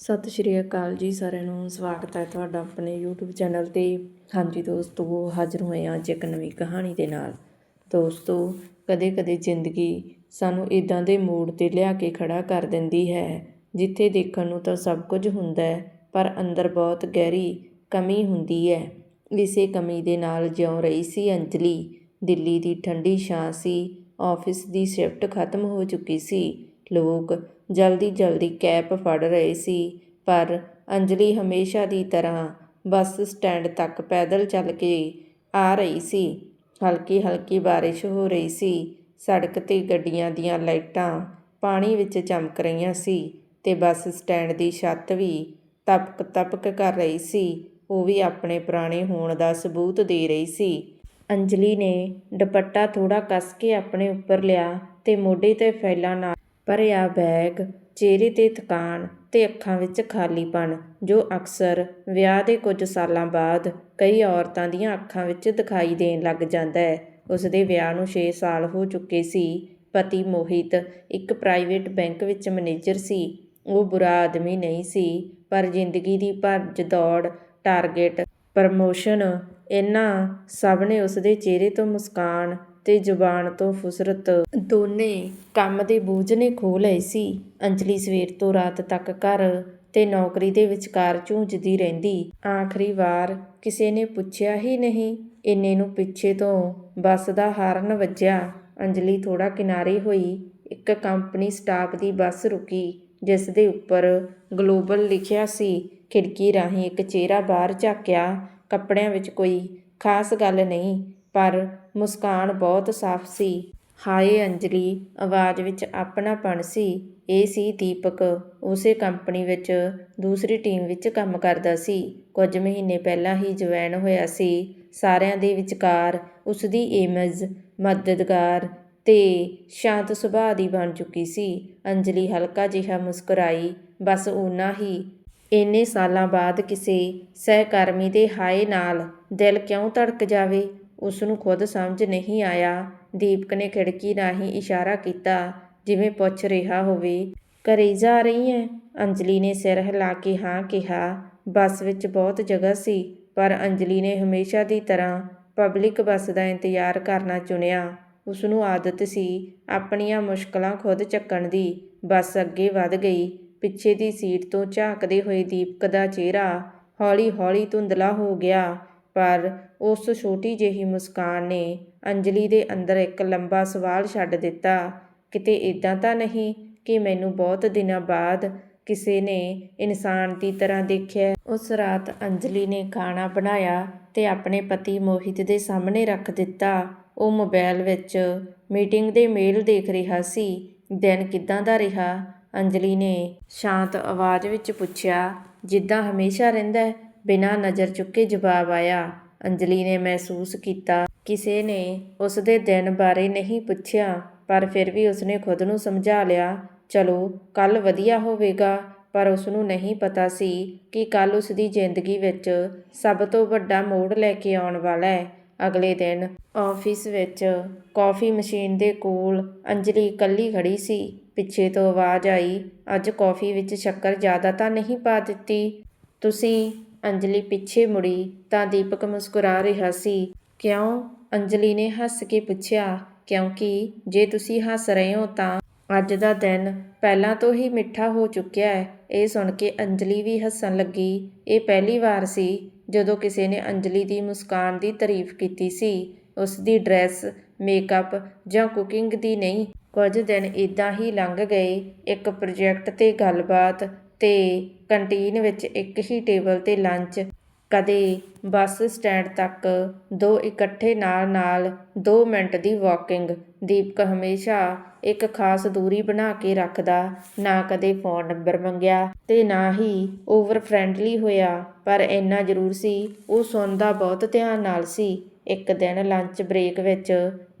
ਸਤਿ ਸ਼੍ਰੀ ਅਕਾਲ ਜੀ ਸਾਰਿਆਂ ਨੂੰ, ਸਵਾਗਤ ਹੈ ਤੁਹਾਡਾ ਆਪਣੇ YouTube ਚੈਨਲ ਤੇ। ਹਾਂਜੀ ਦੋਸਤੋ, ਹਾਜ਼ਰ ਹੋਏ ਹਾਂ ਅੱਜ ਇੱਕ ਨਵੀਂ ਕਹਾਣੀ ਦੇ ਨਾਲ। ਦੋਸਤੋ, ਕਦੇ-ਕਦੇ ਜ਼ਿੰਦਗੀ ਸਾਨੂੰ ਇਦਾਂ ਦੇ ਮੋੜ ਤੇ ਲਿਆ ਕੇ ਖੜਾ ਕਰ ਦਿੰਦੀ ਹੈ, ਜਿੱਥੇ ਦੇਖਣ ਨੂੰ ਤਾਂ ਸਭ ਕੁਝ ਹੁੰਦਾ ਹੈ, ਪਰ ਅੰਦਰ ਬਹੁਤ ਗਹਿਰੀ ਕਮੀ ਹੁੰਦੀ ਹੈ। ਇਸੇ ਕਮੀ ਦੇ ਨਾਲ ਜਿਉ ਰਹੀ ਸੀ ਅੰਜਲੀ। ਦਿੱਲੀ ਦੀ ਠੰਡੀ ਛਾਂ ਸੀ, ਆਫਿਸ ਦੀ ਸ਼ਿਫਟ ਖਤਮ ਹੋ ਚੁੱਕੀ ਸੀ। ਲੋਕ ਜਲਦੀ ਜਲਦੀ ਕੈਪ ਫੜ ਰਹੇ ਸੀ, ਪਰ ਅੰਜਲੀ ਹਮੇਸ਼ਾ ਦੀ ਤਰ੍ਹਾਂ ਬੱਸ ਸਟੈਂਡ ਤੱਕ ਪੈਦਲ ਚੱਲ ਕੇ ਆ ਰਹੀ ਸੀ। ਹਲਕੀ ਹਲਕੀ ਬਾਰਿਸ਼ ਹੋ ਰਹੀ ਸੀ। ਸੜਕ ਤੇ ਗੱਡੀਆਂ ਦੀਆਂ ਲਾਈਟਾਂ ਪਾਣੀ ਵਿੱਚ ਚਮਕ ਰਹੀਆਂ ਸੀ ਤੇ ਬੱਸ ਸਟੈਂਡ ਦੀ ਛੱਤ ਵੀ ਤਪਕ ਤਪਕ ਕਰ ਰਹੀ ਸੀ। ਉਹ ਵੀ ਆਪਣੇ ਪੁਰਾਣੇ ਹੋਣ ਦਾ ਸਬੂਤ ਦੇ ਰਹੀ ਸੀ। ਅੰਜਲੀ ਨੇ ਦੁਪੱਟਾ ਥੋੜਾ ਕੱਸ ਕੇ ਆਪਣੇ ਉੱਪਰ ਲਿਆ ਤੇ ਮੋਢੇ ਤੇ ਫੈਲਾ ਨਾਲ ਭਰਿਆ ਬੈਗ ਚਿਹਰੇ ਤੇ ਥਕਾਨ ਅਤੇ ਅੱਖਾਂ ਵਿੱਚ ਖਾਲੀਪਣ, ਜੋ ਅਕਸਰ ਵਿਆਹ ਦੇ ਕੁਝ ਸਾਲਾਂ ਬਾਅਦ ਕਈ ਔਰਤਾਂ ਦੀਆਂ ਅੱਖਾਂ ਵਿੱਚ ਦਿਖਾਈ ਦੇਣ ਲੱਗ ਜਾਂਦਾ ਹੈ। ਉਸ ਦੇ ਵਿਆਹ ਨੂੰ ਛੇ ਸਾਲ ਹੋ ਚੁੱਕੇ ਸੀ। ਪਤੀ ਮੋਹਿਤ ਇੱਕ ਪ੍ਰਾਈਵੇਟ ਬੈਂਕ ਵਿੱਚ ਮੈਨੇਜਰ ਸੀ। ਉਹ ਬੁਰਾ ਆਦਮੀ ਨਹੀਂ ਸੀ, ਪਰ ਜ਼ਿੰਦਗੀ ਦੀ ਭੱਜ ਦੌੜ, ਟਾਰਗੇਟ, ਪ੍ਰਮੋਸ਼ਨ ਇਹਨਾਂ ਸਭ ਨੇ ਉਸ ਦੇ ਚਿਹਰੇ ਤੋਂ ਮੁਸਕਾਨ ਤੇ ਜ਼ੁਬਾਨ ਤੋਂ ਫੁਸਰਤ। ਦੋਨੇ ਕੰਮ ਦੇ ਬੋਝ ਨੇ ਖੋਹ ਲਏ ਸੀ। ਅੰਜਲੀ ਸਵੇਰ ਤੋਂ ਰਾਤ ਤੱਕ ਘਰ ਤੇ ਨੌਕਰੀ ਦੇ ਵਿਚਕਾਰ ਝੂੰਝਦੀ ਰਹਿੰਦੀ। ਆਖਰੀ ਵਾਰ ਕਿਸੇ ਨੇ ਪੁੱਛਿਆ ਹੀ ਨਹੀਂ, ਇੰਨੇ ਨੂੰ ਪਿੱਛੇ ਤੋਂ ਬੱਸ ਦਾ ਹਾਰਨ ਵੱਜਿਆ। ਅੰਜਲੀ ਥੋੜਾ ਕਿਨਾਰੇ ਹੋਈ, ਇੱਕ ਕੰਪਨੀ ਸਟਾਫ ਦੀ ਬੱਸ ਰੁਕੀ, ਜਿਸ ਦੇ ਉੱਪਰ ਗਲੋਬਲ ਲਿਖਿਆ ਸੀ, ਖਿੜਕੀ ਰਾਹੀਂ ਇੱਕ ਚਿਹਰਾ ਬਾਹਰ ਝਾਕਿਆ ਕੱਪੜਿਆਂ ਵਿੱਚ ਕੋਈ ਖਾਸ ਗੱਲ ਨਹੀਂ, ਪਰ ਮੁਸਕਾਨ ਬਹੁਤ ਸਾਫ਼ ਸੀ। ਹਾਏ ਅੰਜਲੀ, ਆਵਾਜ਼ ਵਿੱਚ ਆਪਣਾਪਣ ਸੀ। ਇਹ ਸੀ ਦੀਪਕ, ਉਸੇ ਕੰਪਨੀ ਵਿੱਚ ਦੂਸਰੀ ਟੀਮ ਵਿੱਚ ਕੰਮ ਕਰਦਾ ਸੀ। ਕੁਝ ਮਹੀਨੇ ਪਹਿਲਾਂ ਹੀ ਜੁਆਇਨ ਹੋਇਆ ਸੀ। ਸਾਰਿਆਂ ਦੇ ਵਿਚਕਾਰ ਉਸ ਦੀ ਇਮੇਜ ਮਦਦਗਾਰ ਤੇ ਸ਼ਾਂਤ ਸੁਭਾਅ ਦੀ ਬਣ ਚੁੱਕੀ ਸੀ। ਅੰਜਲੀ ਹਲਕਾ ਜਿਹਾ ਮੁਸਕਰਾਈ, ਬਸ ਓਨਾ ਹੀ ਇੰਨੇ ਸਾਲਾਂ ਬਾਅਦ ਕਿਸੇ ਸਹਿਕਰਮੀ ਦੇ ਹਾਏ ਨਾਲ ਦਿਲ ਕਿਉਂ ਧੜਕ ਜਾਵੇ? ਉਸ ਨੂੰ ਖੁਦ ਸਮਝ ਨਹੀਂ ਆਇਆ। ਦੀਪਕ ਨੇ ਖਿੜਕੀ ਰਾਹੀਂ ਇਸ਼ਾਰਾ ਕੀਤਾ, ਜਿਵੇਂ ਪੁੱਛ ਰਿਹਾ ਹੋਵੇ, ਘਰੇ ਜਾ ਰਹੀ ਹੈ ਅੰਜਲੀ ਨੇ ਸਿਰ ਹਿਲਾ ਕੇ ਹਾਂ ਕਿਹਾ। ਬੱਸ ਵਿੱਚ ਬਹੁਤ ਜਗ੍ਹਾ ਸੀ, ਪਰ ਅੰਜਲੀ ਨੇ ਹਮੇਸ਼ਾ ਦੀ ਤਰ੍ਹਾਂ ਪਬਲਿਕ ਬੱਸ ਦਾ ਇੰਤਜ਼ਾਰ ਕਰਨਾ ਚੁਣਿਆ। ਉਸ ਨੂੰ ਆਦਤ ਸੀ ਆਪਣੀਆਂ ਮੁਸ਼ਕਲਾਂ ਖੁਦ ਚੱਕਣ ਦੀ। ਬੱਸ ਅੱਗੇ ਵਧ ਗਈ। ਪਿੱਛੇ ਦੀ ਸੀਟ ਤੋਂ ਝਾਕਦੇ ਹੋਏ ਦੀਪਕ ਦਾ ਚਿਹਰਾ ਹੌਲੀ-ਹੌਲੀ ਧੁੰਦਲਾ ਹੋ ਗਿਆ, ਪਰ ਉਸ ਛੋਟੀ ਜਿਹੀ ਮੁਸਕਾਨ ਨੇ ਅੰਜਲੀ ਦੇ ਅੰਦਰ ਇੱਕ ਲੰਬਾ ਸਵਾਲ ਛੱਡ ਦਿੱਤਾ, ਕਿਤੇ ਇਦਾਂ ਤਾਂ ਨਹੀਂ ਕਿ ਮੈਨੂੰ ਬਹੁਤ ਦਿਨਾਂ ਬਾਅਦ ਕਿਸੇ ਨੇ ਇਨਸਾਨ ਦੀ ਤਰ੍ਹਾਂ ਦੇਖਿਆ? ਉਸ ਰਾਤ ਅੰਜਲੀ ਨੇ ਖਾਣਾ ਬਣਾਇਆ ਤੇ ਆਪਣੇ ਪਤੀ ਮੋਹਿਤ ਦੇ ਸਾਹਮਣੇ ਰੱਖ ਦਿੱਤਾ। ਉਹ ਮੋਬਾਈਲ ਵਿੱਚ ਮੀਟਿੰਗ ਦੇ ਮੇਲ ਦੇਖ ਰਿਹਾ ਸੀ। ਦਿਨ ਕਿਦਾਂ ਦਾ ਰਿਹਾ? ਅੰਜਲੀ ਨੇ ਸ਼ਾਂਤ ਆਵਾਜ਼ ਵਿੱਚ ਪੁੱਛਿਆ, ਜਿੱਦਾਂ ਹਮੇਸ਼ਾ ਰਹਿੰਦਾ ਹੈ, ਬਿਨਾਂ ਨਜ਼ਰ ਚੁੱਕੇ ਜਵਾਬ ਆਇਆ। ਅੰਜਲੀ ਨੇ ਮਹਿਸੂਸ ਕੀਤਾ, ਕਿਸੇ ਨੇ ਉਸ ਦੇ ਦਿਨ ਬਾਰੇ ਨਹੀਂ ਪੁੱਛਿਆ, ਪਰ ਫਿਰ ਵੀ ਉਸਨੇ ਖੁਦ ਨੂੰ ਸਮਝਾ ਲਿਆ, ਚਲੋ ਕੱਲ ਵਧੀਆ ਹੋਵੇਗਾ। ਪਰ ਉਸ ਨੂੰ ਨਹੀਂ ਪਤਾ ਸੀ ਕਿ ਕੱਲ ਉਸ ਦੀ ਜ਼ਿੰਦਗੀ ਵਿੱਚ ਸਭ ਤੋਂ ਵੱਡਾ ਮੋੜ ਲੈ ਕੇ ਆਉਣ ਵਾਲਾ ਹੈ। ਅਗਲੇ ਦਿਨ ਆਫਿਸ ਵਿੱਚ ਕਾਫੀ ਮਸ਼ੀਨ ਦੇ ਕੋਲ ਅੰਜਲੀ ਇਕੱਲੀ ਖੜੀ ਸੀ। ਪਿੱਛੇ ਤੋਂ ਆਵਾਜ਼ ਆਈ, ਅੱਜ ਕਾਫੀ ਵਿੱਚ ਸ਼ੱਕਰ ਜ਼ਿਆਦਾ ਤਾਂ ਨਹੀਂ ਪਾ ਦਿੱਤੀ? ਤੁਸੀਂ ਅੰਜਲੀ ਪਿੱਛੇ ਮੁੜੀ ਤਾਂ ਦੀਪਕ ਮੁਸਕਰਾ ਰਿਹਾ ਸੀ। ਕਿਉਂ? ਅੰਜਲੀ ਨੇ ਹੱਸ ਕੇ ਪੁੱਛਿਆ, ਕਿਉਂਕਿ ਜੇ ਤੁਸੀਂ ਹੱਸ ਰਹੇ ਹੋ ਤਾਂ ਅੱਜ ਦਾ ਦਿਨ ਪਹਿਲਾਂ ਤੋਂ ਹੀ ਮਿੱਠਾ ਹੋ ਚੁੱਕਿਆ ਹੈ। ਇਹ ਸੁਣ ਕੇ ਅੰਜਲੀ ਵੀ ਹੱਸਣ ਲੱਗੀ। ਇਹ ਪਹਿਲੀ ਵਾਰ ਸੀ ਜਦੋਂ ਕਿਸੇ ਨੇ ਅੰਜਲੀ ਦੀ ਮੁਸਕਾਨ ਦੀ ਤਾਰੀਫ ਕੀਤੀ ਸੀ, ਉਸ ਦੀ ਡਰੈਸ, ਮੇਕਅਪ ਜਾਂ ਕੁਕਿੰਗ ਦੀ ਨਹੀਂ, ਕੁਝ ਦਿਨ ਇਦਾਂ ਹੀ ਲੰਘ ਗਏ, ਇੱਕ ਪ੍ਰੋਜੈਕਟ ਤੇ ਗੱਲਬਾਤ ਤੇ ਕੰਟੀਨ ਵਿੱਚ ਇੱਕ ਹੀ ਟੇਬਲ ਤੇ ਲੰਚ ਕਦੇ ਬੱਸ ਸਟੈਂਡ ਤੱਕ ਦੋ ਇਕੱਠੇ ਨਾਲ-ਨਾਲ ਦੋ ਮਿੰਟ ਦੀ ਵਾਕਿੰਗ। ਦੀਪਕ ਹਮੇਸ਼ਾ ਇੱਕ ਖਾਸ ਦੂਰੀ ਬਣਾ ਕੇ ਰੱਖਦਾ, ਨਾ ਕਦੇ ਫੋਨ ਨੰਬਰ ਮੰਗਿਆ ਤੇ ਨਾ ਹੀ ਓਵਰ ਫ੍ਰੈਂਡਲੀ ਹੋਇਆ, ਪਰ ਇੰਨਾ ਜ਼ਰੂਰ ਸੀ, ਉਹ ਸੁਣਦਾ ਬਹੁਤ ਧਿਆਨ ਨਾਲ ਸੀ। ਇੱਕ ਦਿਨ ਲੰਚ ਬ੍ਰੇਕ ਵਿੱਚ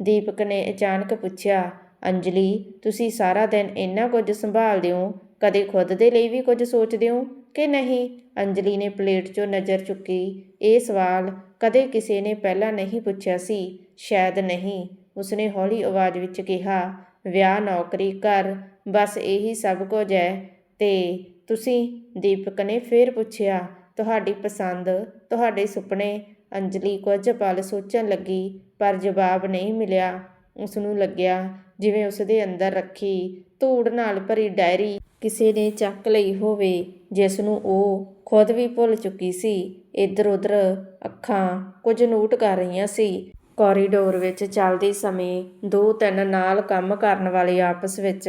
ਦੀਪਕ ਨੇ ਅਚਾਨਕ ਪੁੱਛਿਆ, ਅੰਜਲੀ, ਤੁਸੀਂ ਸਾਰਾ ਦਿਨ ਇੰਨਾ ਕੁਝ ਸੰਭਾਲਦੇ ਹੋ? ਕਦੇ ਖੁਦ ਦੇ ਲਈ ਵੀ ਕੁਝ ਸੋਚਦੇ ਹੋ? ਕਿ ਨਹੀਂ? ਅੰਜਲੀ ਨੇ ਪਲੇਟ 'ਚੋਂ ਨਜ਼ਰ ਚੁੱਕੀ। ਇਹ ਸਵਾਲ ਕਦੇ ਕਿਸੇ ਨੇ ਪਹਿਲਾਂ ਨਹੀਂ ਪੁੱਛਿਆ ਸੀ। ਸ਼ਾਇਦ ਨਹੀਂ। ਉਸਨੇ ਹੌਲੀ ਆਵਾਜ਼ ਵਿੱਚ ਕਿਹਾ, ਵਿਆਹ, ਨੌਕਰੀ ਕਰ ਬਸ ਇਹੀ ਸਭ ਕੁਝ ਹੈ। ਤੇ ਤੁਸੀਂ ਦੀਪਕ ਨੇ ਫੇਰ ਪੁੱਛਿਆ, ਤੁਹਾਡੀ ਪਸੰਦ, ਤੁਹਾਡੇ ਸੁਪਨੇ? ਅੰਜਲੀ ਕੁਝ ਪਲ ਸੋਚਣ ਲੱਗੀ, ਪਰ ਜਵਾਬ ਨਹੀਂ ਮਿਲਿਆ। ਉਸ ਨੂੰ ਲੱਗਿਆ ਜਿਵੇਂ ਉਸ ਦੇ ਅੰਦਰ ਰੱਖੀ ਧੂੜ ਨਾਲ ਭਰੀ ਡਾਇਰੀ ਕਿਸੇ ਨੇ ਚੱਕ ਲਈ ਹੋਵੇ ਜਿਸ ਨੂੰ ਉਹ ਖੁਦ ਵੀ ਭੁੱਲ ਚੁੱਕੀ ਸੀ। ਇੱਧਰ ਉੱਧਰ ਅੱਖਾਂ ਕੁਝ ਨੂਟ ਕਰ ਰਹੀਆਂ ਸੀ। ਕੋਰੀਡੋਰ ਵਿੱਚ ਚੱਲਦੇ ਸਮੇਂ ਦੋ ਤਿੰਨ ਨਾਲ ਕੰਮ ਕਰਨ ਵਾਲੇ ਆਪਸ ਵਿੱਚ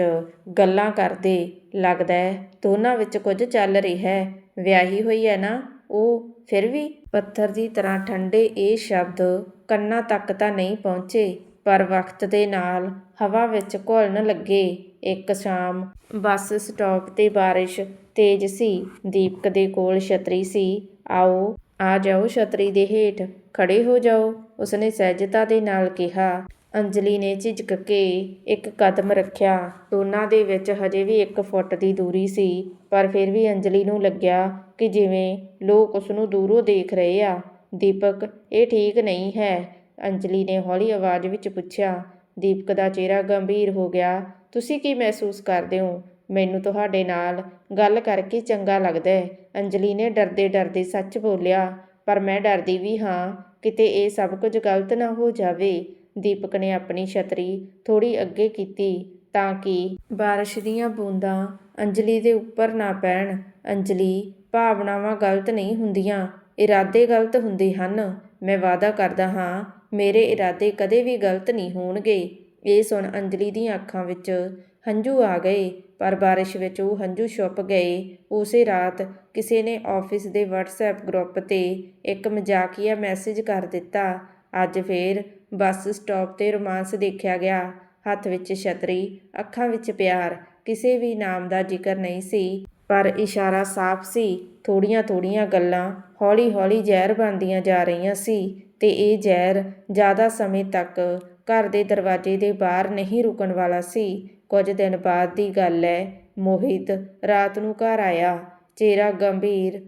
ਗੱਲਾਂ ਕਰਦੇ ਲੱਗਦਾ ਦੋਨਾਂ ਵਿੱਚ ਕੁਝ ਚੱਲ ਰਿਹਾ ਹੈ, ਵਿਆਹੀ ਹੋਈ ਹੈ ਨਾ ਉਹ? ਫਿਰ ਵੀ ਪੱਥਰ ਦੀ ਤਰ੍ਹਾਂ ਠੰਡੇ ਇਹ ਸ਼ਬਦ ਕੰਨਾਂ ਤੱਕ ਤਾਂ ਨਹੀਂ ਪਹੁੰਚੇ, ਪਰ ਵਕਤ ਦੇ ਨਾਲ ਹਵਾ ਵਿੱਚ ਘੁਲਣ ਲੱਗੇ। ਇੱਕ ਸ਼ਾਮ ਬੱਸ ਸਟਾਪ ਤੇ ਬਾਰਿਸ਼ ਤੇਜ਼ ਸੀ। ਦੀਪਕ ਦੇ ਕੋਲ ਛਤਰੀ ਸੀ। ਆਓ, ਆ ਜਾਓ ਛਤਰੀ ਦੇ ਹੇਠ ਖੜੇ ਹੋ ਜਾਓ, ਉਸਨੇ ਸਹਿਜਤਾ ਦੇ ਨਾਲ ਕਿਹਾ। ਅੰਜਲੀ ਨੇ ਝਿਜਕ ਕੇ ਇੱਕ ਕਦਮ ਰੱਖਿਆ। ਦੋਨਾਂ ਦੇ ਵਿੱਚ ਹਜੇ ਵੀ ਇੱਕ ਫੁੱਟ ਦੀ ਦੂਰੀ ਸੀ, ਪਰ ਫਿਰ ਵੀ ਅੰਜਲੀ ਨੂੰ ਲੱਗਿਆ ਕਿ ਜਿਵੇਂ ਲੋਕ ਉਸ ਨੂੰ ਦੂਰੋਂ ਦੇਖ ਰਹੇ ਆ। ਦੀਪਕ, ਇਹ ਠੀਕ ਨਹੀਂ ਹੈ। ਅੰਜਲੀ ਨੇ ਹੌਲੀ ਆਵਾਜ਼ ਵਿੱਚ ਪੁੱਛਿਆ। ਦੀਪਕ ਦਾ ਚਿਹਰਾ ਗੰਭੀਰ ਹੋ ਗਿਆ। ਤੁਸੀਂ ਕੀ ਮਹਿਸੂਸ ਕਰਦੇ ਹੋ? ਮੈਨੂੰ ਤੁਹਾਡੇ ਨਾਲ ਗੱਲ ਕਰਕੇ ਚੰਗਾ ਲੱਗਦਾ ਹੈ। ਅੰਜਲੀ ਨੇ ਡਰਦੇ ਡਰਦੇ ਸੱਚ ਬੋਲਿਆ, ਪਰ ਮੈਂ ਡਰਦੀ ਵੀ ਹਾਂ, ਕਿਤੇ ਇਹ ਸਭ ਕੁਝ ਗਲਤ ਨਾ ਹੋ ਜਾਵੇ। ਦੀਪਕ ਨੇ ਆਪਣੀ ਛਤਰੀ ਥੋੜੀ ਅੱਗੇ ਕੀਤੀ ਤਾਂ ਕਿ ਬਾਰਿਸ਼ ਦੀਆਂ ਬੂੰਦਾਂ ਅੰਜਲੀ ਦੇ ਉੱਪਰ ਨਾ ਪੈਣ। ਅੰਜਲੀ, ਭਾਵਨਾਵਾਂ ਗਲਤ ਨਹੀਂ ਹੁੰਦੀਆਂ, ਇਰਾਦੇ ਗਲਤ ਹੁੰਦੇ ਹਨ। ਮੈਂ ਵਾਅਦਾ ਕਰਦਾ ਹਾਂ, ਮੇਰੇ ਇਰਾਦੇ ਕਦੇ ਵੀ ਗਲਤ ਨਹੀਂ ਹੋਣਗੇ। ਇਹ ਸੁਣ ਅੰਜਲੀ ਦੀਆਂ ਅੱਖਾਂ ਵਿੱਚ ਹੰਝੂ ਆ ਗਏ, ਪਰ ਬਾਰਿਸ਼ ਵਿੱਚ ਉਹ ਹੰਝੂ ਛੁੱਪ ਗਏ। ਉਸੇ ਰਾਤ ਕਿਸੇ ਨੇ ਆਫਿਸ ਦੇ WhatsApp ਗਰੁੱਪ ਤੇ ਇੱਕ ਮਜ਼ਾਕੀਆ ਮੈਸੇਜ ਕਰ ਦਿੱਤਾ। ਅੱਜ ਫੇਰ ਬੱਸ ਸਟਾਪ ਤੇ ਰੋਮਾਂਸ ਦੇਖਿਆ ਗਿਆ। ਹੱਥ ਵਿੱਚ ਛਤਰੀ, ਅੱਖਾਂ ਵਿੱਚ ਪਿਆਰ, ਕਿਸੇ ਵੀ ਨਾਮ ਦਾ ਜ਼ਿਕਰ ਨਹੀਂ ਸੀ, ਪਰ ਇਸ਼ਾਰਾ ਸਾਫ਼ ਸੀ। ਥੋੜੀਆਂ ਥੋੜੀਆਂ ਗੱਲਾਂ ਹੌਲੀ-ਹੌਲੀ ਜ਼ਹਿਰ ਬਣਦੀਆਂ ਜਾ ਰਹੀਆਂ ਸੀ ਤੇ ਇਹ ਜ਼ਹਿਰ ਜ਼ਿਆਦਾ ਸਮੇਂ ਤੱਕ ਘਰ ਦੇ ਦਰਵਾਜ਼ੇ ਦੇ ਬਾਹਰ ਨਹੀਂ ਰੁਕਣ ਵਾਲਾ ਸੀ। ਕੁਝ ਦਿਨ ਬਾਅਦ ਦੀ ਗੱਲ ਹੈ ਮੋਹਿਤ ਰਾਤ ਨੂੰ ਘਰ ਆਇਆ। ਚਿਹਰਾ ਗੰਭੀਰ।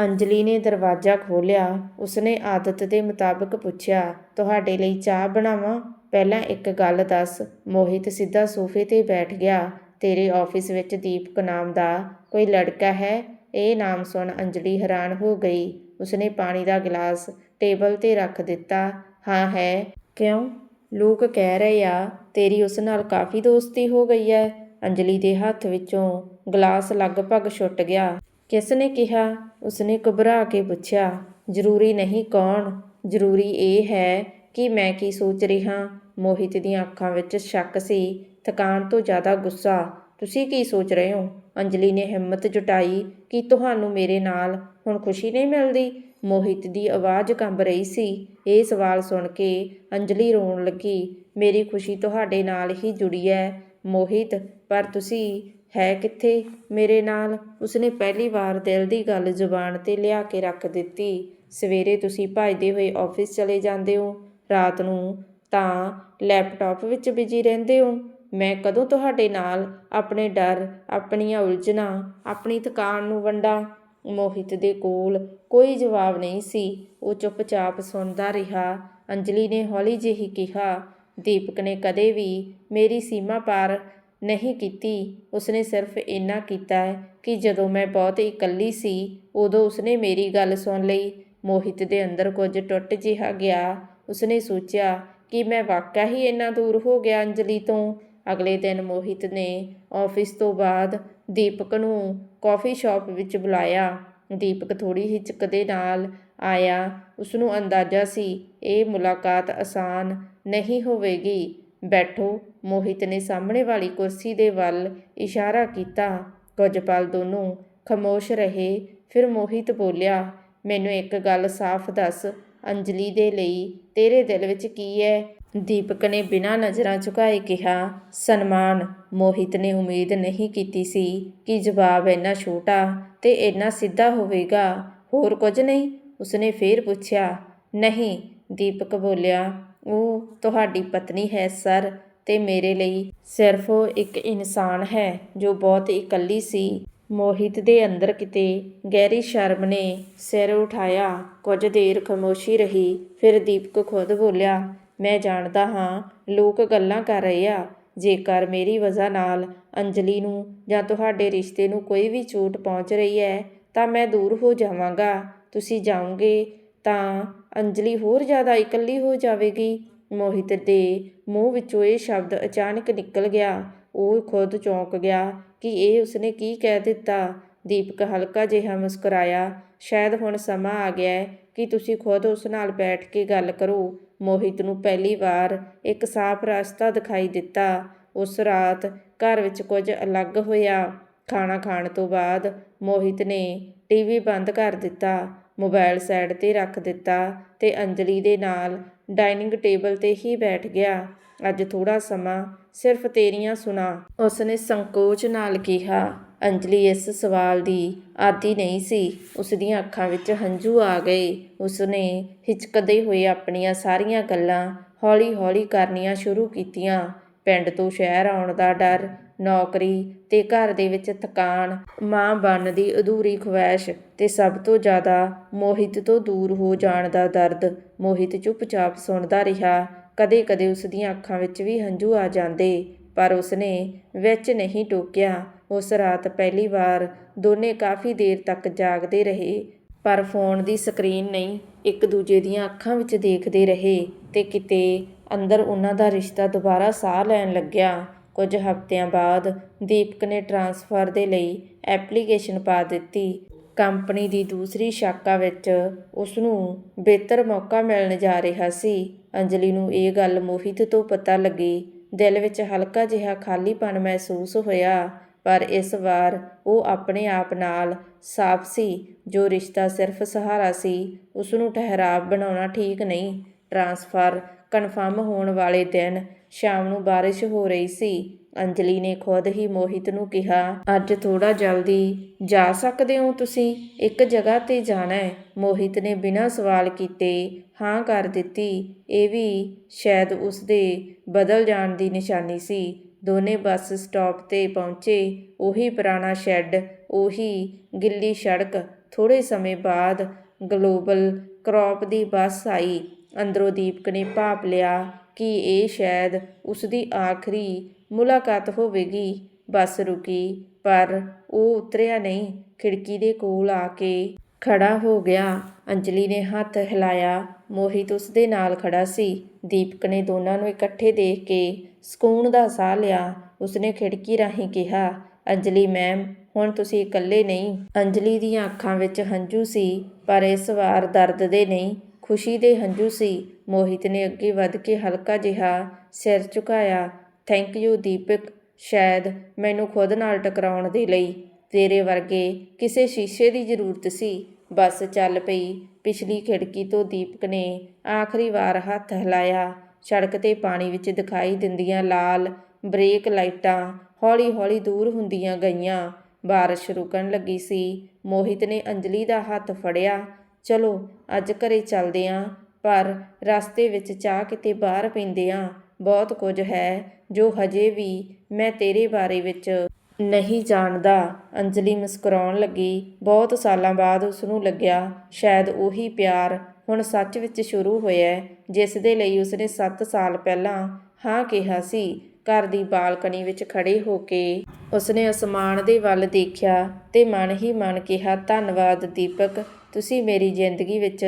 ਅੰਜਲੀ ਨੇ ਦਰਵਾਜ਼ਾ ਖੋਲ੍ਹਿਆ। ਉਸਨੇ ਆਦਤ ਦੇ ਮੁਤਾਬਕ ਪੁੱਛਿਆ, ਤੁਹਾਡੇ ਲਈ ਚਾਹ ਬਣਾਵਾਂ? ਪਹਿਲਾਂ ਇੱਕ ਗੱਲ ਦੱਸ। ਮੋਹਿਤ ਸਿੱਧਾ ਸੋਫੇ ਤੇ ਬੈਠ ਗਿਆ। ਤੇਰੇ ਆਫਿਸ ਵਿੱਚ ਦੀਪਕ ਨਾਮ ਦਾ ਕੋਈ ਲੜਕਾ ਹੈ? ਇਹ ਨਾਮ ਸੁਣ ਅੰਜਲੀ ਹੈਰਾਨ ਹੋ ਗਈ। ਉਸਨੇ ਪਾਣੀ ਦਾ ਗਲਾਸ ਟੇਬਲ ਤੇ ਰੱਖ ਦਿੱਤਾ। ਹਾਂ, ਹੈ। ਕਿਉਂ? ਲੋਕ ਕਹਿ ਰਹੇ ਆ, ਤੇਰੀ ਉਸ ਨਾਲ ਕਾਫੀ ਦੋਸਤੀ ਹੋ ਗਈ ਹੈ ਅੰਜਲੀ ਦੇ ਹੱਥ ਵਿੱਚੋਂ ਗਲਾਸ ਲਗਭਗ ਛੁੱਟ ਗਿਆ। ਕਿਸ ਨੇ ਕਿਹਾ? ਉਸਨੇ ਘਬਰਾ ਕੇ ਪੁੱਛਿਆ, ਜ਼ਰੂਰੀ ਨਹੀਂ ਕੌਣ? ਜ਼ਰੂਰੀ ਇਹ ਹੈ ਕਿ ਮੈਂ ਕੀ ਸੋਚ ਰਿਹਾ? ਮੋਹਿਤ ਦੀਆਂ ਅੱਖਾਂ ਵਿੱਚ ਸ਼ੱਕ ਸੀ। ਥਕਾਨ ਤੋਂ ਜ਼ਿਆਦਾ ਗੁੱਸਾ। ਤੁਸੀਂ ਕੀ ਸੋਚ ਰਹੇ ਹੋ? ਅੰਜਲੀ ਨੇ ਹਿੰਮਤ ਜੁਟਾਈ ਕਿ ਤੁਹਾਨੂੰ ਮੇਰੇ ਨਾਲ ਹੁਣ ਖੁਸ਼ੀ ਨਹੀਂ ਮਿਲਦੀ? ਮੋਹਿਤ ਦੀ ਆਵਾਜ਼ ਕੰਬ ਰਹੀ ਸੀ। ਇਹ ਸਵਾਲ ਸੁਣ ਕੇ ਅੰਜਲੀ ਰੋਣ ਲੱਗੀ, ਮੇਰੀ ਖੁਸ਼ੀ ਤੁਹਾਡੇ ਨਾਲ ਹੀ ਜੁੜੀ ਹੈ ਮੋਹਿਤ, ਪਰ ਤੁਸੀਂ ਹੈ ਕਿੱਥੇ? ਮੇਰੇ ਨਾਲ ਉਸਨੇ ਪਹਿਲੀ ਵਾਰ ਦਿਲ ਦੀ ਗੱਲ ਜ਼ੁਬਾਨ ਤੇ ਲਿਆ ਕੇ ਰੱਖ ਦਿੱਤੀ। ਸਵੇਰੇ ਤੁਸੀਂ ਭੱਜਦੇ ਹੋਏ ਆਫਿਸ ਚਲੇ ਜਾਂਦੇ ਹੋ। ਰਾਤ ਨੂੰ ਤਾਂ ਲੈਪਟਾਪ ਵਿੱਚ ਬਿਜ਼ੀ ਰਹਿੰਦੇ ਹੋ। ਮੈਂ ਕਦੋਂ ਤੁਹਾਡੇ ਨਾਲ ਆਪਣੇ ਡਰ, ਆਪਣੀਆਂ ਉਲਝਣਾਂ, ਆਪਣੀ ਥਕਾਨ ਨੂੰ ਵੰਡਾਂ? ਮੋਹਿਤ ਦੇ ਕੋਲ ਕੋਈ ਜਵਾਬ ਨਹੀਂ ਸੀ। ਉਹ ਚੁੱਪਚਾਪ ਸੁਣਦਾ ਰਿਹਾ। ਅੰਜਲੀ ਨੇ ਹੌਲੀ ਜਿਹੀ ਕਿਹਾ, ਦੀਪਕ ਨੇ ਕਦੇ ਵੀ ਮੇਰੀ ਸੀਮਾ ਪਾਰ ਨਹੀਂ ਕੀਤੀ। ਉਸਨੇ ਸਿਰਫ ਇੰਨਾ ਕੀਤਾ ਕਿ ਜਦੋਂ ਮੈਂ ਬਹੁਤ ਇਕੱਲੀ ਸੀ, ਉਦੋਂ ਉਸਨੇ ਮੇਰੀ ਗੱਲ ਸੁਣ ਲਈ। ਮੋਹਿਤ ਦੇ ਅੰਦਰ ਕੁਝ ਟੁੱਟ ਜਿਹਾ ਗਿਆ। ਉਸਨੇ ਸੋਚਿਆ ਕਿ ਮੈਂ ਵਾਕਿਆ ਹੀ ਇੰਨਾ ਦੂਰ ਹੋ ਗਿਆ ਅੰਜਲੀ ਤੋਂ। ਅਗਲੇ ਦਿਨ ਮੋਹਿਤ ਨੇ ਆਫਿਸ ਤੋਂ ਬਾਅਦ ਦੀਪਕ ਨੂੰ ਕਾਫੀ ਸ਼ਾਪ ਵਿੱਚ ਬੁਲਾਇਆ। ਦੀਪਕ ਥੋੜੀ ਹਿਚਕ ਦੇ ਨਾਲ ਆਇਆ। ਉਸ ਨੂੰ ਅੰਦਾਜ਼ਾ ਸੀ, ਇਹ ਮੁਲਾਕਾਤ ਆਸਾਨ ਨਹੀਂ ਹੋਵੇਗੀ। ਬੈਠੋ, ਮੋਹਿਤ ਨੇ ਸਾਹਮਣੇ ਵਾਲੀ ਕੁਰਸੀ ਦੇ ਵੱਲ ਇਸ਼ਾਰਾ ਕੀਤਾ। ਕੁਝ ਪਲ ਦੋਨੋਂ ਖਮੋਸ਼ ਰਹੇ। ਫਿਰ ਮੋਹਿਤ ਬੋਲਿਆ, ਮੈਨੂੰ ਇੱਕ ਗੱਲ ਸਾਫ਼ ਦੱਸ, ਅੰਜਲੀ ਦੇ ਲਈ ਤੇਰੇ ਦਿਲ ਵਿੱਚ ਕੀ ਹੈ ਦੀਪਕ ਨੇ ਬਿਨਾਂ ਨਜ਼ਰਾਂ ਝੁਕਾਏ ਕਿਹਾ, ਸਨਮਾਨ, ਮੋਹਿਤ ਨੇ ਉਮੀਦ ਨਹੀਂ ਕੀਤੀ ਸੀ ਕਿ ਜਵਾਬ ਇੰਨਾ ਛੋਟਾ ਤੇ ਇੰਨਾ ਸਿੱਧਾ ਹੋਵੇਗਾ। ਹੋਰ ਕੁਝ ਨਹੀਂ? ਉਸਨੇ ਫੇਰ ਪੁੱਛਿਆ, ਨਹੀਂ, ਦੀਪਕ ਬੋਲਿਆ, ਉਹ ਤੁਹਾਡੀ ਪਤਨੀ ਹੈ, ਸਰ, ਤੇ ਮੇਰੇ ਲਈ ਸਿਰਫ ਉਹ ਇੱਕ ਇਨਸਾਨ ਹੈ ਜੋ ਬਹੁਤ ਇਕੱਲੀ ਸੀ। ਮੋਹਿਤ ਦੇ ਅੰਦਰ ਕਿਤੇ ਗਹਿਰੀ ਸ਼ਰਮ ਨੇ ਸਿਰ ਉਠਾਇਆ। ਕੁਝ ਦੇਰ ਖਾਮੋਸ਼ੀ ਰਹੀ, ਫਿਰ ਦੀਪਕ ਖੁਦ ਬੋਲਿਆ ਮੈਂ ਜਾਣਦਾ ਹਾਂ, ਲੋਕ ਗੱਲਾਂ ਕਰ ਰਹੇ ਆ। ਜੇਕਰ ਮੇਰੀ ਵਜ੍ਹਾ ਨਾਲ ਅੰਜਲੀ ਨੂੰ ਜਾਂ ਤੁਹਾਡੇ ਰਿਸ਼ਤੇ ਨੂੰ ਕੋਈ ਵੀ ਚੋਟ ਪਹੁੰਚ ਰਹੀ ਹੈ, ਤਾਂ ਮੈਂ ਦੂਰ ਹੋ ਜਾਵਾਂਗਾ। ਤੁਸੀਂ ਜਾਓਗੇ ਤਾਂ ਅੰਜਲੀ ਹੋਰ ਜ਼ਿਆਦਾ ਇਕੱਲੀ ਹੋ ਜਾਵੇਗੀ। ਮੋਹਿਤ ਦੇ ਮੂੰਹ ਵਿੱਚੋਂ ਇਹ ਸ਼ਬਦ ਅਚਾਨਕ ਨਿਕਲ ਗਿਆ। ਉਹ ਖੁਦ ਚੌਂਕ ਗਿਆ ਕਿ ਇਹ ਉਸਨੇ ਕੀ ਕਹਿ ਦਿੱਤਾ। ਦੀਪਕ ਹਲਕਾ ਜਿਹਾ ਮੁਸਕਰਾਇਆ। ਸ਼ਾਇਦ ਹੁਣ ਸਮਾਂ ਆ ਗਿਆ ਹੈ ਕਿ ਤੁਸੀਂ ਖੁਦ ਉਸ ਨਾਲ ਬੈਠ ਕੇ ਗੱਲ ਕਰੋ। ਮੋਹਿਤ ਨੂੰ ਪਹਿਲੀ ਵਾਰ ਇੱਕ ਸਾਫ਼ ਰਸਤਾ ਦਿਖਾਈ ਦਿੱਤਾ। ਉਸ ਰਾਤ ਘਰ ਵਿੱਚ ਕੁਝ ਅਲੱਗ ਹੋਇਆ। ਖਾਣਾ ਖਾਣ ਤੋਂ ਬਾਅਦ ਮੋਹਿਤ ਨੇ ਟੀਵੀ ਬੰਦ ਕਰ ਦਿੱਤਾ ਮੋਬਾਈਲ ਸਾਈਡ ਤੇ ਰੱਖ ਦਿੱਤਾ ਤੇ ਅੰਜਲੀ ਦੇ ਨਾਲ ਡਾਈਨਿੰਗ ਟੇਬਲ ਤੇ ਹੀ ਬੈਠ ਗਿਆ। ਅੱਜ ਥੋੜਾ ਸਮਾਂ ਸਿਰਫ ਤੇਰੀਆਂ ਸੁਣਾ, ਉਸਨੇ ਸੰਕੋਚ ਨਾਲ ਕਿਹਾ। ਅੰਜਲੀ ਇਸ ਸਵਾਲ ਦੀ ਆਦੀ ਨਹੀਂ ਸੀ। ਉਸ ਦੀਆਂ ਅੱਖਾਂ ਵਿੱਚ ਹੰਝੂ ਆ ਗਏ। ਉਸਨੇ ਹਿਚਕਦੇ ਹੋਏ ਆਪਣੀਆਂ ਸਾਰੀਆਂ ਗੱਲਾਂ ਹੌਲੀ-ਹੌਲੀ ਕਰਨੀਆਂ ਸ਼ੁਰੂ ਕੀਤੀਆਂ। ਪਿੰਡ ਤੋਂ ਸ਼ਹਿਰ ਆਉਣ ਦਾ ਡਰ, ਨੌਕਰੀ ਤੇ ਘਰ ਦੇ ਵਿੱਚ ਥਕਾਨ, ਮਾਂ ਬਣਨ ਦੀ ਅਧੂਰੀ ਖੁਆਇਸ਼ ਤੇ ਸਭ ਤੋਂ ਜ਼ਿਆਦਾ ਮੋਹਿਤ ਤੋਂ ਦੂਰ ਹੋ ਜਾਣ ਦਾ ਦਰਦ, ਮੋਹਿਤ ਚੁੱਪਚਾਪ ਸੁਣਦਾ ਰਿਹਾ। ਕਦੇ-ਕਦੇ ਉਸ ਦੀਆਂ ਅੱਖਾਂ ਵਿੱਚ ਵੀ ਹੰਝੂ ਆ ਜਾਂਦੇ, ਪਰ ਉਸਨੇ ਵਿੱਚ ਨਹੀਂ ਟੋਕਿਆ। ਉਸ ਰਾਤ ਪਹਿਲੀ ਵਾਰ ਦੋਨੇ ਕਾਫੀ ਦੇਰ ਤੱਕ ਜਾਗਦੇ ਰਹੇ, ਪਰ ਫੋਨ ਦੀ ਸਕਰੀਨ ਨਹੀਂ, ਇੱਕ ਦੂਜੇ ਦੀਆਂ ਅੱਖਾਂ ਵਿੱਚ ਦੇਖਦੇ ਰਹੇ ਤੇ ਕਿਤੇ ਅੰਦਰ ਉਹਨਾਂ ਦਾ ਰਿਸ਼ਤਾ ਦੁਬਾਰਾ ਸਾਹ ਲੈਣ ਲੱਗਿਆ। ਕੁਝ ਹਫ਼ਤਿਆਂ ਬਾਅਦ ਦੀਪਕ ਨੇ ਟਰਾਂਸਫਰ ਦੇ ਲਈ ਐਪਲੀਕੇਸ਼ਨ ਪਾ ਦਿੱਤੀ। ਕੰਪਨੀ ਦੀ ਦੂਸਰੀ ਸ਼ਾਖਾ ਵਿੱਚ ਉਸ ਨੂੰ ਬਿਹਤਰ ਮੌਕਾ ਮਿਲਣ ਜਾ ਰਿਹਾ ਸੀ। ਅੰਜਲੀ ਨੂੰ ਇਹ ਗੱਲ ਮੋਹਿਤ ਤੋਂ ਪਤਾ ਲੱਗੀ। ਦਿਲ ਵਿੱਚ ਹਲਕਾ ਜਿਹਾ ਖਾਲੀਪਨ ਮਹਿਸੂਸ ਹੋਇਆ। ਪਰ ਇਸ ਵਾਰ ਉਹ ਆਪਣੇ ਆਪ ਨਾਲ ਸਾਫ਼ ਸੀ। ਜੋ ਰਿਸ਼ਤਾ ਸਿਰਫ ਸਹਾਰਾ ਸੀ ਉਸ ਨੂੰ ਠਹਿਰਾਵ ਬਣਾਉਣਾ ਠੀਕ ਨਹੀਂ। ਟਰਾਂਸਫਰ ਕਨਫਰਮ ਹੋਣ ਵਾਲੇ ਦਿਨ ਸ਼ਾਮ ਨੂੰ ਬਾਰਿਸ਼ ਹੋ ਰਹੀ ਸੀ। ਅੰਜਲੀ ਨੇ ਖੁਦ ਹੀ ਮੋਹਿਤ ਨੂੰ ਕਿਹਾ, ਅੱਜ ਥੋੜਾ ਜਲਦੀ ਜਾ ਸਕਦੇ ਹੋ ਤੁਸੀਂ? ਇੱਕ ਜਗ੍ਹਾ ਤੇ ਜਾਣਾ ਹੈ। ਮੋਹਿਤ ਨੇ ਬਿਨਾਂ ਸਵਾਲ ਕੀਤੇ ਹਾਂ ਕਰ ਦਿੱਤੀ। ਇਹ ਵੀ ਸ਼ਾਇਦ ਉਸ ਦੇ ਬਦਲ ਜਾਣ ਦੀ ਨਿਸ਼ਾਨੀ ਸੀ। ਦੋਨੇ ਬੱਸ ਸਟਾਪ ਤੇ ਪਹੁੰਚੇ। ਉਹੀ ਪੁਰਾਣਾ ਸ਼ੈੱਡ, ਉਹੀ ਗਿੱਲੀ ਸੜਕ। ਥੋੜ੍ਹੇ ਸਮੇਂ ਬਾਅਦ ਗਲੋਬਲ ਕ੍ਰੌਪ ਦੀ ਬੱਸ ਆਈ। ਅੰਦਰੋਂ ਦੀਪਕ ਨੇ ਭਾਪ ਲਿਆ ਕਿ ਇਹ ਸ਼ਾਇਦ ਉਸ ਦੀ ਆਖਰੀ ਮੁਲਾਕਾਤ ਹੋਵੇਗੀ। ਬੱਸ ਰੁਕੀ, ਪਰ ਉਹ ਉਤਰਿਆ ਨਹੀਂ। ਖਿੜਕੀ ਦੇ ਕੋਲ ਆ ਕੇ ਖੜਾ ਹੋ ਗਿਆ। ਅੰਜਲੀ ਨੇ ਹੱਥ ਹਿਲਾਇਆ। ਮੋਹਿਤ ਉਸ ਦੇ ਨਾਲ ਖੜਾ ਸੀ। ਦੀਪਕ ਨੇ ਦੋਨਾਂ ਨੂੰ ਇਕੱਠੇ ਦੇਖ ਕੇ ਸਕੂਨ ਦਾ ਸਾਹ ਲਿਆ। ਉਸਨੇ ਖਿੜਕੀ ਰਾਹੀਂ ਕਿਹਾ, ਅੰਜਲੀ ਮੈਮ, ਹੁਣ ਤੁਸੀਂ ਇਕੱਲੇ ਨਹੀਂ ਅੰਜਲੀ ਦੀਆਂ ਅੱਖਾਂ ਵਿੱਚ ਹੰਝੂ ਸੀ, ਪਰ ਇਸ ਵਾਰ ਦਰਦ ਦੇ ਨਹੀਂ, ਖੁਸ਼ੀ ਦੇ ਹੰਝੂ ਸੀ। ਮੋਹਿਤ ਨੇ ਅੱਗੇ ਵੱਧ ਕੇ ਹਲਕਾ ਜਿਹਾ ਸਿਰ ਝੁਕਾਇਆ। ਥੈਂਕ ਯੂ ਦੀਪਕ। ਸ਼ਾਇਦ ਮੈਨੂੰ ਖੁਦ ਨਾਲ ਟਕਰਾਉਣ ਦੇ ਲਈ ਤੇਰੇ ਵਰਗੇ ਕਿਸੇ ਸ਼ੀਸ਼ੇ ਦੀ ਜ਼ਰੂਰਤ ਸੀ। ਬੱਸ ਚੱਲ ਪਈ। ਪਿਛਲੀ ਖਿੜਕੀ ਤੋਂ ਦੀਪਕ ਨੇ ਆਖਰੀ ਵਾਰ ਹੱਥ ਹਿਲਾਇਆ। ਸੜਕ ਤੇ ਪਾਣੀ ਵਿੱਚ ਦਿਖਾਈ ਦਿੰਦੀਆਂ ਲਾਲ ਬ੍ਰੇਕ ਲਾਈਟਾਂ ਹੌਲੀ-ਹੌਲੀ ਦੂਰ ਹੁੰਦੀਆਂ ਗਈਆਂ। ਬਾਰਿਸ਼ ਰੁਕਣ ਲੱਗੀ ਸੀ। ਮੋਹਿਤ ਨੇ ਅੰਜਲੀ ਦਾ ਹੱਥ ਫੜਿਆ। ਚਲੋ, ਅੱਜ ਘਰੇ ਚੱਲਦੇ ਆਂ, ਪਰ ਰਸਤੇ ਵਿੱਚ ਚਾਹ ਕਿਤੇ ਬਾਹਰ ਪੀਂਦੇ ਆਂ। ਬਹੁਤ ਕੁਝ ਹੈ ਜੋ ਹਜੇ ਵੀ ਮੈਂ ਤੇਰੇ ਬਾਰੇ ਵਿੱਚ ਨਹੀਂ ਜਾਣਦਾ। ਅੰਜਲੀ ਮੁਸਕਰਾਉਣ ਲੱਗੀ। ਬਹੁਤ ਸਾਲਾਂ ਬਾਅਦ ਉਸ ਨੂੰ ਲੱਗਿਆ, ਸ਼ਾਇਦ ਉਹੀ ਪਿਆਰ ਹੁਣ ਸੱਚ ਵਿੱਚ ਸ਼ੁਰੂ ਹੋਇਆ ਜਿਸ ਦੇ ਲਈ ਉਸਨੇ 7 ਸਾਲ ਪਹਿਲਾਂ ਹਾਂ ਕਿਹਾ ਸੀ, ਘਰ ਦੀ ਬਾਲਕਨੀ ਵਿੱਚ ਖੜੇ ਹੋ ਕੇ। ਉਸਨੇ ਅਸਮਾਨ ਦੇ ਵੱਲ ਦੇਖਿਆ ਤੇ ਮਨ ਹੀ ਮਨ ਕਿਹਾ, ਧੰਨਵਾਦ ਦੀਪਕ, ਤੁਸੀਂ ਮੇਰੀ ਜ਼ਿੰਦਗੀ ਵਿੱਚ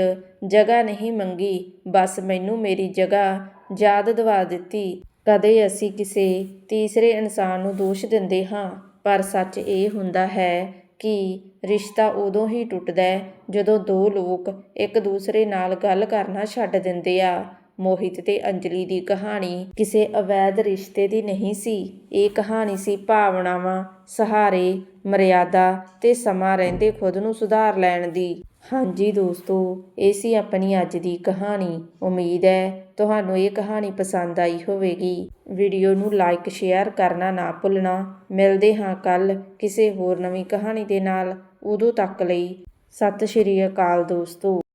ਜਗ੍ਹਾ ਨਹੀਂ ਮੰਗੀ, ਬਸ ਮੈਨੂੰ ਮੇਰੀ ਜਗ੍ਹਾ ਯਾਦ ਦਿਵਾ ਦਿੱਤੀ। ਕਦੇ ਅਸੀਂ ਕਿਸੇ ਤੀਸਰੇ ਇਨਸਾਨ ਨੂੰ ਦੋਸ਼ ਦਿੰਦੇ ਹਾਂ, ਪਰ ਸੱਚ ਇਹ ਹੁੰਦਾ ਹੈ ਕਿ ਰਿਸ਼ਤਾ ਉਦੋਂ ਹੀ ਟੁੱਟਦਾ ਜਦੋਂ ਦੋ ਲੋਕ ਇੱਕ ਦੂਸਰੇ ਨਾਲ ਗੱਲ ਕਰਨਾ ਛੱਡ ਦਿੰਦੇ ਆ। ਮੋਹਿਤ ਤੇ ਅੰਜਲੀ ਦੀ ਕਹਾਣੀ ਕਿਸੇ ਅਵੈਧ ਰਿਸ਼ਤੇ ਦੀ ਨਹੀਂ ਸੀ। ਇਹ ਕਹਾਣੀ ਸੀ ਭਾਵਨਾਵਾਂ, ਸਹਾਰੇ, ਮਰਿਆਦਾ ਤੇ ਸਮਾਂ ਰਹਿੰਦੇ ਖੁਦ ਨੂੰ ਸੁਧਾਰ ਲੈਣ ਦੀ। ਹਾਂਜੀ ਦੋਸਤੋ, ਇਹ ਸੀ ਆਪਣੀ ਅੱਜ ਦੀ ਕਹਾਣੀ। ਉਮੀਦ ਹੈ ਤੁਹਾਨੂੰ ਇਹ ਕਹਾਣੀ ਪਸੰਦ ਆਈ ਹੋਵੇਗੀ। ਵੀਡੀਓ ਨੂੰ ਲਾਈਕ, ਸ਼ੇਅਰ ਕਰਨਾ ਨਾ ਭੁੱਲਣਾ। ਮਿਲਦੇ ਹਾਂ ਕੱਲ ਕਿਸੇ ਹੋਰ ਨਵੀਂ ਕਹਾਣੀ ਦੇ ਨਾਲ। ਉਦੋਂ ਤੱਕ ਲਈ ਸਤਿ ਸ਼੍ਰੀ ਅਕਾਲ ਦੋਸਤੋ।